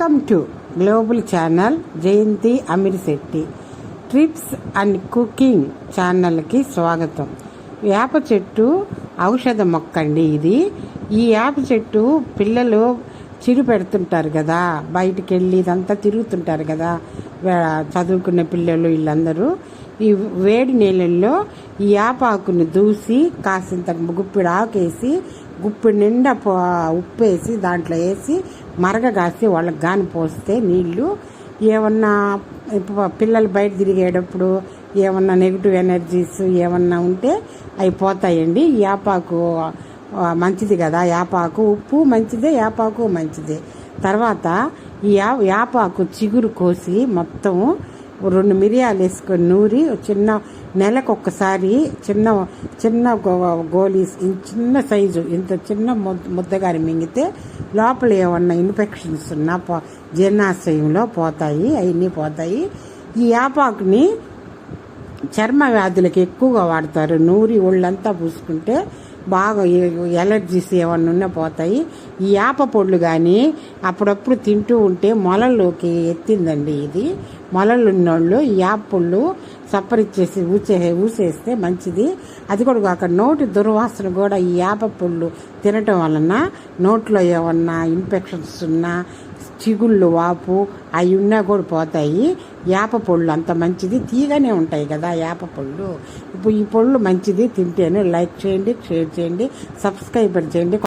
Welcome to global channel Jayanthi Amirshetti trips and cooking ఛానల్కి స్వాగతం. వేప చెట్టు ఔషధ మొక్క అండి ఇది. ఈ వేప చెట్టు పిల్లలు చిరు పెడుతుంటారు కదా. బయటికి వెళ్ళి ఇదంతా తిరుగుతుంటారు కదా. చదువుకునే పిల్లలు వీళ్ళందరూ ఈ వేడి నీళ్ళల్లో ఈ యాపాకుని దూసి కాసింత గుప్పిడి ఆకేసి ఉప్పు నిండా ఉప్పు వేసి దాంట్లో వేసి మరగగాసి వాళ్ళకి గాని పోస్తే నీళ్ళు ఏమన్నా ఇప్పుడు పిల్లలు బయట తిరిగేటప్పుడు ఏమన్నా నెగిటివ్ ఎనర్జీస్ ఏమన్నా ఉంటే అవి పోతాయండి. యాపాకు మంచిది కదా. యాపాకు ఉప్పు మంచిదే యాపాకు మంచిదే. తర్వాత ఈ యా యాపాకు చిగురు కోసి మొత్తం రెండు మిరియాలు వేసుకొని నూరి చిన్న నెలకు ఒక్కసారి చిన్న చిన్న గో- చిన్న సైజు ఇంత చిన్న ముద్ద ముద్దగాని మింగితే లోపల ఏమన్నా ఇన్ఫెక్షన్స్ ఉన్నా పో జీర్ణాశయంలో పోతాయి అవన్నీ పోతాయి. ఈ యాపాకుని చర్మ వ్యాధులకు ఎక్కువగా వాడతారు. నూరి ఒళ్ళంతా పూసుకుంటే బాగా ఎలర్జీస్ ఏమన్నా ఉన్నా పోతాయి. ఈ యాప పొళ్ళు కానీ అప్పుడప్పుడు తింటూ ఉంటే మొలల్లోకి ఎత్తిందండి ఇది. మొలలు ఉన్నోళ్ళు ఈ యాప పొళ్ళు సప్పరిచ్చేసి ఊసే ఊసేస్తే మంచిది. అది కూడా ఒక నోటి దుర్వాసన కూడా ఈ యాప పొళ్ళు తినటం వలన నోట్లో ఏమన్నా ఇన్ఫెక్షన్స్ ఉన్నా చిగుళ్ళు వాపు అవి ఉన్నా కూడా పోతాయి. యాప పళ్ళు అంత మంచిది. తీగానే ఉంటాయి కదా యాప పళ్ళు. ఇప్పుడు ఈ పళ్ళు మంచిది. తింటేనే లైక్ చేయండి షేర్ చేయండి సబ్స్క్రైబర్ చేయండి.